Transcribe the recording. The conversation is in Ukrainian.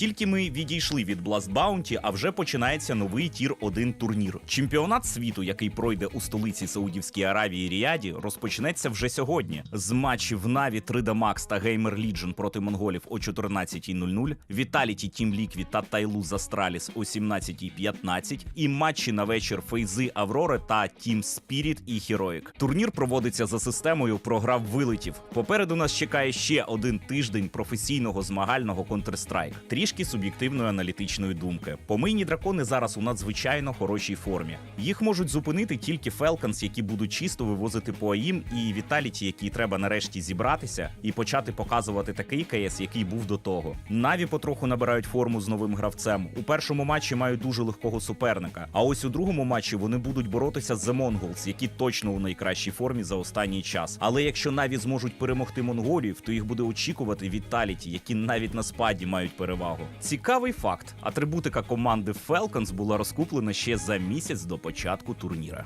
Тільки ми відійшли від Blast Bounty, а вже починається новий тір 1 турнір. Чемпіонат світу, який пройде у столиці Саудівської Аравії Ріаді, розпочнеться вже сьогодні. З матчів Na'Vi 3D Max та Gamer Legion проти монголів о 14.00, Vitality Team Liquid та Тайлу Астраліс о 17.15 і матчі на вечір Фейзи Аврори та Team Spirit і Heroic. Турнір проводиться за системою програв вилетів. Попереду нас чекає ще один тиждень професійного змагального Counter-Strike. Трішки суб'єктивної аналітичної думки. Помийні дракони зараз у надзвичайно хорошій формі. Їх можуть зупинити тільки Falcons, які будуть чисто вивозити по АІМ, і Віталіті, які треба нарешті зібратися і почати показувати такий КС, який був до того. Наві потроху набирають форму з новим гравцем. У першому матчі мають дуже легкого суперника. А ось у другому матчі вони будуть боротися з The Mongols, які точно у найкращій формі за останній час. Але якщо Наві зможуть перемогти монголів, то їх буде очікувати Віталіті, які навіть на спаді мають перевагу. Цікавий факт: атрибутика команди Falcons була розкуплена ще за місяць до початку турніра.